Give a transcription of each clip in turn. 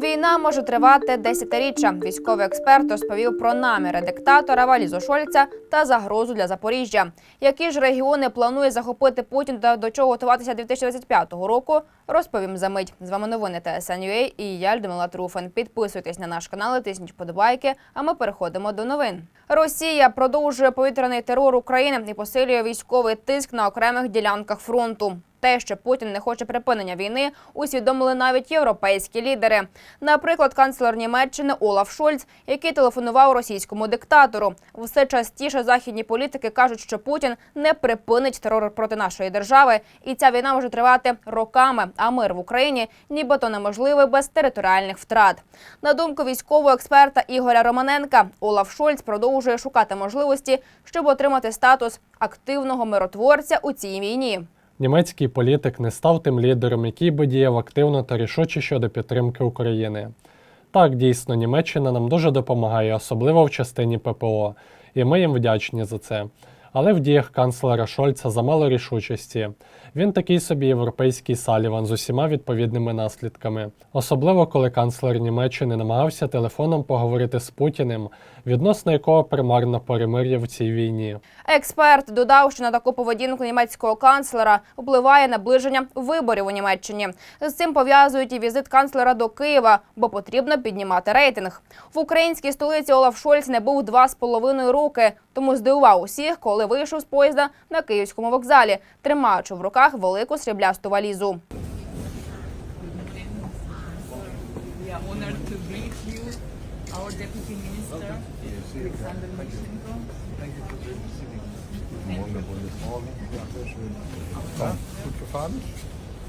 Війна може тривати десятиріччя. Військовий експерт розповів про наміри диктатора Валізу Шольца та загрозу для Запоріжжя. Які ж регіони планує захопити Путін та до чого готуватися 2025 року? Розповім за мить. З вами новини ТСНЮА і я Людмила Труфан. Підписуйтесь на наш канал, тисніть вподобайки. А ми переходимо до новин. Росія продовжує повітряний терор України і посилює військовий тиск на окремих ділянках фронту. Те, що Путін не хоче припинення війни, усвідомили навіть європейські лідери. Наприклад, канцлер Німеччини Олаф Шольц, який телефонував російському диктатору. Все частіше західні політики кажуть, що Путін не припинить терор проти нашої держави, і ця війна може тривати роками. А мир в Україні нібито неможливий без територіальних втрат. На думку військового експерта Ігоря Романенка, Олаф Шольц продовжує шукати можливості, щоб отримати статус активного миротворця у цій війні. Німецький політик не став тим лідером, який би діяв активно та рішуче щодо підтримки України. Так, дійсно, Німеччина нам дуже допомагає, особливо в частині ППО, і ми їм вдячні за це. Але в діях канцлера Шольца замало рішучості. Він такий собі європейський Саліван з усіма відповідними наслідками. Особливо коли канцлер Німеччини намагався телефоном поговорити з Путіним, відносно якого примарно перемир'я в цій війні. Експерт додав, що на таку поведінку німецького канцлера впливає наближення виборів у Німеччині. З цим пов'язують і візит канцлера до Києва, бо потрібно піднімати рейтинг. В українській столиці Олаф Шольц не був два з половиною роки, тому здивував усіх, коли вийшов з поїзда на київському вокзалі, тримаючи в руках велику сріблясту валізу.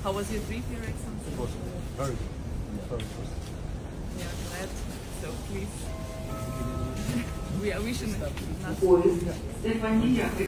How was.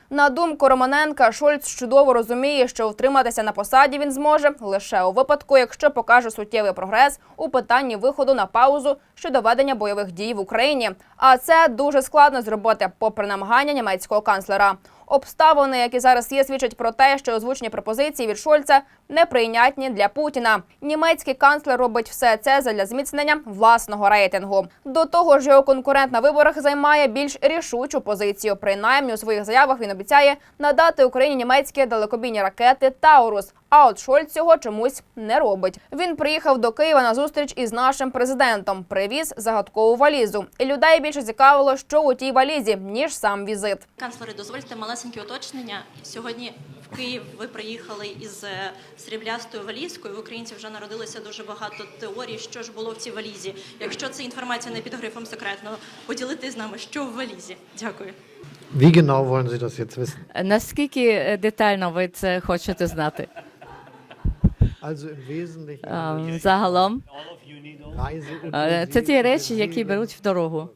На думку Романенка, Шольц чудово розуміє, що втриматися на посаді він зможе лише у випадку, якщо покаже суттєвий прогрес у питанні виходу на паузу щодо ведення бойових дій в Україні. А це дуже складно зробити, попри намагання німецького канцлера. Обставини, які зараз є, свідчать про те, що озвучені пропозиції від Шольца неприйнятні для Путіна. Німецький канцлер робить все це задля зміцнення власного рейтингу. До того ж, його конкурент на виборах займає більш рішучу позицію. Принаймні у своїх заявах він обіцяє надати Україні німецькі далекобійні ракети Таурус. А от Шольц цього чомусь не робить. Він приїхав до Києва на зустріч із нашим президентом. Привіз загадкову валізу. І людей більше цікавило, що у тій валізі, ніж сам візит. Канцлери, дозвольте малесеньке уточнення. Сьогодні в Київ ви приїхали із е, сріблястою валізкою. В українців вже народилося дуже багато теорій, що ж було в цій валізі. Якщо це інформація не під грифом секретного, поділитись з нами, що в валізі. Дякую. Wie genau wollen Sie das jetzt wissen? Наскільки е, детально ви це хочете знати? Also im Wesentlichen Загалом, е, це ті речі, які беруть в дорогу.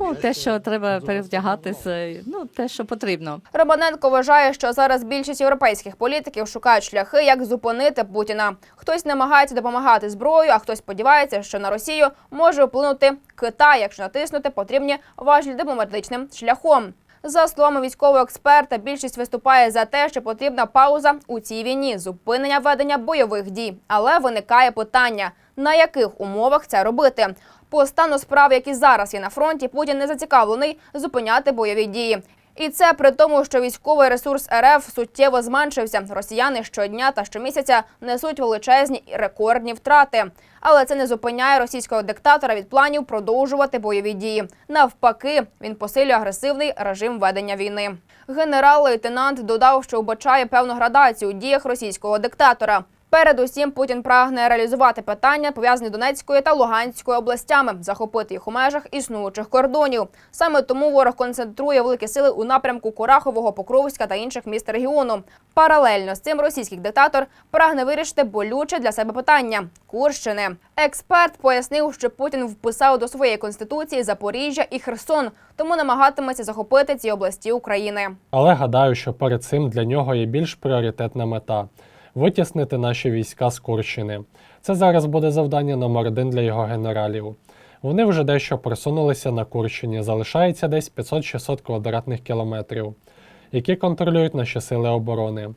Ну, те, що треба перевдягатися, ну, те, що потрібно. Романенко вважає, що зараз більшість європейських політиків шукають шляхи, як зупинити Путіна. Хтось намагається допомагати зброєю, а хтось сподівається, що на Росію може вплинути Китай, якщо натиснути потрібні важелі дипломатичним шляхом. За словами військового експерта, більшість виступає за те, що потрібна пауза у цій війні, зупинення ведення бойових дій. Але виникає питання: на яких умовах це робити? По стану справ, які зараз є на фронті, Путін не зацікавлений зупиняти бойові дії. І це при тому, що військовий ресурс РФ суттєво зменшився. Росіяни щодня та щомісяця несуть величезні і рекордні втрати. Але це не зупиняє російського диктатора від планів продовжувати бойові дії. Навпаки, він посилює агресивний режим ведення війни. Генерал-лейтенант додав, що вбачає певну градацію у діях російського диктатора. Передусім, Путін прагне реалізувати питання, пов'язані Донецькою та Луганською областями, захопити їх у межах існуючих кордонів. Саме тому ворог концентрує великі сили у напрямку Курахового, Покровська та інших міст регіону. Паралельно з цим російський диктатор прагне вирішити болюче для себе питання Курщини. Експерт пояснив, що Путін вписав до своєї конституції Запоріжжя і Херсон, тому намагатиметься захопити ці області України. Але гадаю, що перед цим для нього є більш пріоритетна мета витіснити наші війська з Курщини. Це зараз буде завдання номер один для його генералів. Вони вже дещо просунулися на Курщині, залишається десь 500-600 квадратних кілометрів, які контролюють наші сили оборони.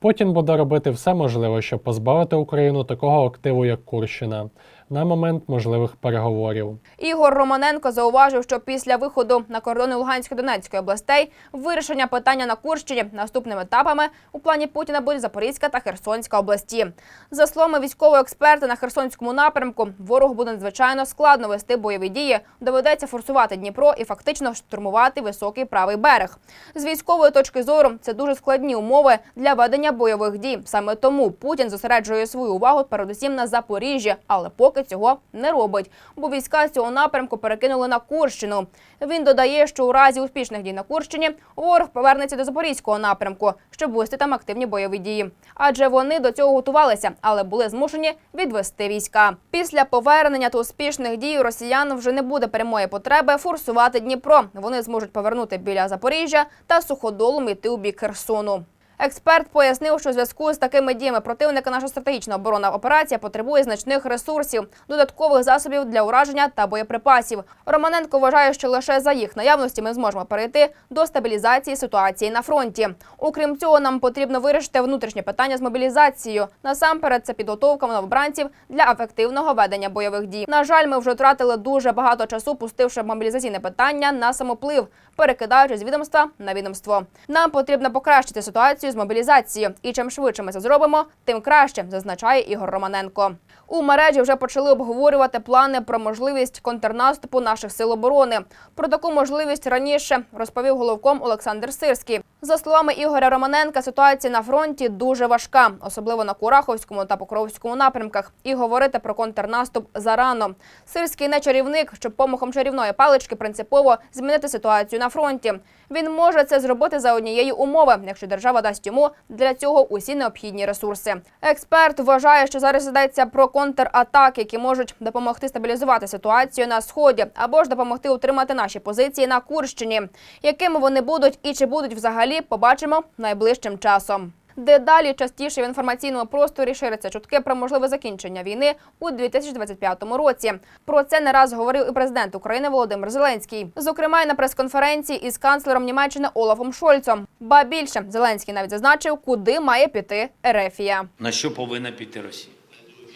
Путін буде робити все можливе, щоб позбавити Україну такого активу, як Курщина. На момент можливих переговорів. Ігор Романенко зауважив, що після виходу на кордони Луганської Донецької областей вирішення питання на Курщині наступними етапами у плані Путіна буде Запорізька та Херсонська області. За словами військового експерта на Херсонському напрямку, ворогу буде надзвичайно складно вести бойові дії. Доведеться форсувати Дніпро і фактично штурмувати високий правий берег. З військової точки зору це дуже складні умови для ведення бойових дій. Саме тому Путін зосереджує свою увагу передусім на Запоріжжі, але поки цього не робить, бо війська з цього напрямку перекинули на Курщину. Він додає, що у разі успішних дій на Курщині ворог повернеться до запорізького напрямку, щоб вести там активні бойові дії. Адже вони до цього готувалися, але були змушені відвести війська. Після повернення та успішних дій росіян вже не буде прямої потреби форсувати Дніпро. Вони зможуть повернути біля Запоріжжя та суходолом йти у бік Херсону. Експерт пояснив, що у зв'язку з такими діями противника наша стратегічна оборонна операція потребує значних ресурсів, додаткових засобів для ураження та боєприпасів. Романенко вважає, що лише за їх наявності ми зможемо перейти до стабілізації ситуації на фронті. Окрім цього, нам потрібно вирішити внутрішнє питання з мобілізацією. Насамперед, це підготовка новобранців для ефективного ведення бойових дій. На жаль, ми вже втратили дуже багато часу, пустивши мобілізаційне питання на самоплив, перекидаючи з відомства на відомство. Нам потрібно покращити ситуацію з мобілізації. і чим швидше ми це зробимо, тим краще, зазначає Ігор Романенко. У мережі вже почали обговорювати плани про можливість контрнаступу наших сил оборони. Про таку можливість раніше розповів головком Олександр Сирський. За словами Ігоря Романенка, ситуація на фронті дуже важка, особливо на Кураховському та Покровському напрямках. І говорити про контрнаступ зарано. Сирський не чарівник, щоб помахом чарівної палички принципово змінити ситуацію на фронті. Він може це зробити за однієї умови, якщо держава дасть йому для цього усі необхідні ресурси. Експерт вважає, що зараз йдеться про контратаки, які можуть допомогти стабілізувати ситуацію на сході, або ж допомогти утримати наші позиції на Курщині. Якими вони будуть і чи будуть взагалі, побачимо найближчим часом. Дедалі частіше в інформаційному просторі ширяться чутки про можливе закінчення війни у 2025 році. Про це не раз говорив і президент України Володимир Зеленський. Зокрема, й на прес-конференції із канцлером Німеччини Олафом Шольцом. Ба більше Зеленський навіть зазначив, куди має піти Ерефія. На що повинна піти Росія?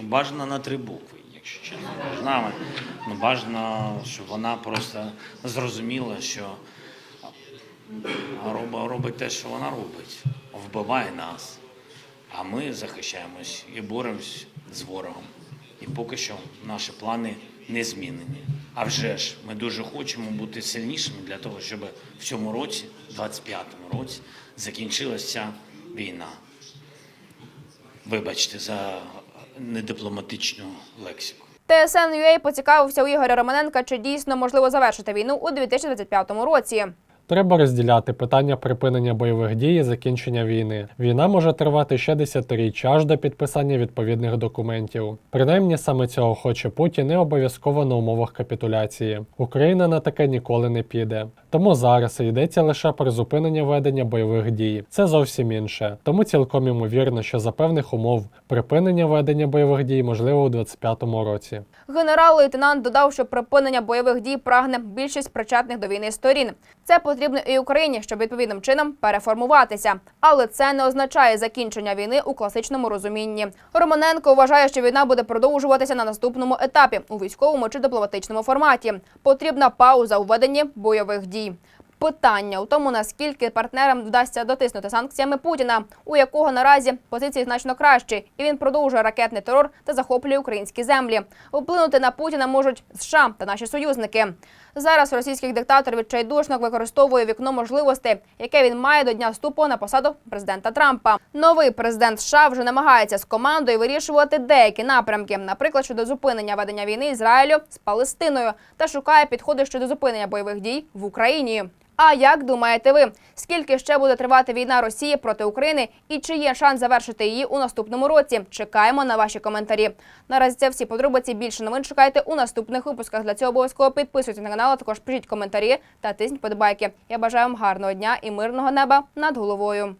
Ну, Бажано на три букви, якщо чесно. Ну, бажано, щоб вона просто зрозуміла, що робить, те, що вона робить, вбиває нас. А ми захищаємось і боремось з ворогом. І поки що наші плани не змінені. А вже ж ми дуже хочемо бути сильнішими для того, щоб в цьому році, 25-му році, закінчилася війна. Вибачте за недипломатичну лексику. ТСН.UA поцікавився у Ігоря Романенка, чи дійсно можливо завершити війну у 2025 році. Треба розділяти питання припинення бойових дій і закінчення війни. Війна може тривати ще десятиріччя аж до підписання відповідних документів. Принаймні саме цього хоче Путін і обов'язково на умовах капітуляції. Україна на таке ніколи не піде. Тому зараз йдеться лише про зупинення ведення бойових дій. Це зовсім інше. Тому цілком ймовірно, що за певних умов припинення ведення бойових дій можливо у 2025 році. Генерал-лейтенант додав, що припинення бойових дій прагне більшість причетних до війни сторін. Це потрібно і Україні, щоб відповідним чином переформуватися. Але це не означає закінчення війни у класичному розумінні. Романенко вважає, що війна буде продовжуватися на наступному етапі у військовому чи дипломатичному форматі. Потрібна пауза у веденні бойових дій. Питання у тому, наскільки партнерам вдасться дотиснути санкціями Путіна, у якого наразі позиції значно кращі, і він продовжує ракетний терор та захоплює українські землі. Вплинути на Путіна можуть США та наші союзники. Зараз російський диктатор відчайдушно використовує вікно можливостей, яке він має до дня вступу на посаду президента Трампа. Новий президент США вже намагається з командою вирішувати деякі напрямки, наприклад, щодо зупинення ведення війни Ізраїлю з Палестиною, та шукає підходи щодо зупинення бойових дій в Україні. А як думаєте ви, скільки ще буде тривати війна Росії проти України і чи є шанс завершити її у наступному році? Чекаємо на ваші коментарі. Наразі це всі подробиці. Більше новин шукайте у наступних випусках. Для цього обов'язково підписуйтесь на канал, а також пишіть коментарі та тисніть подобайки. Я бажаю вам гарного дня і мирного неба над головою.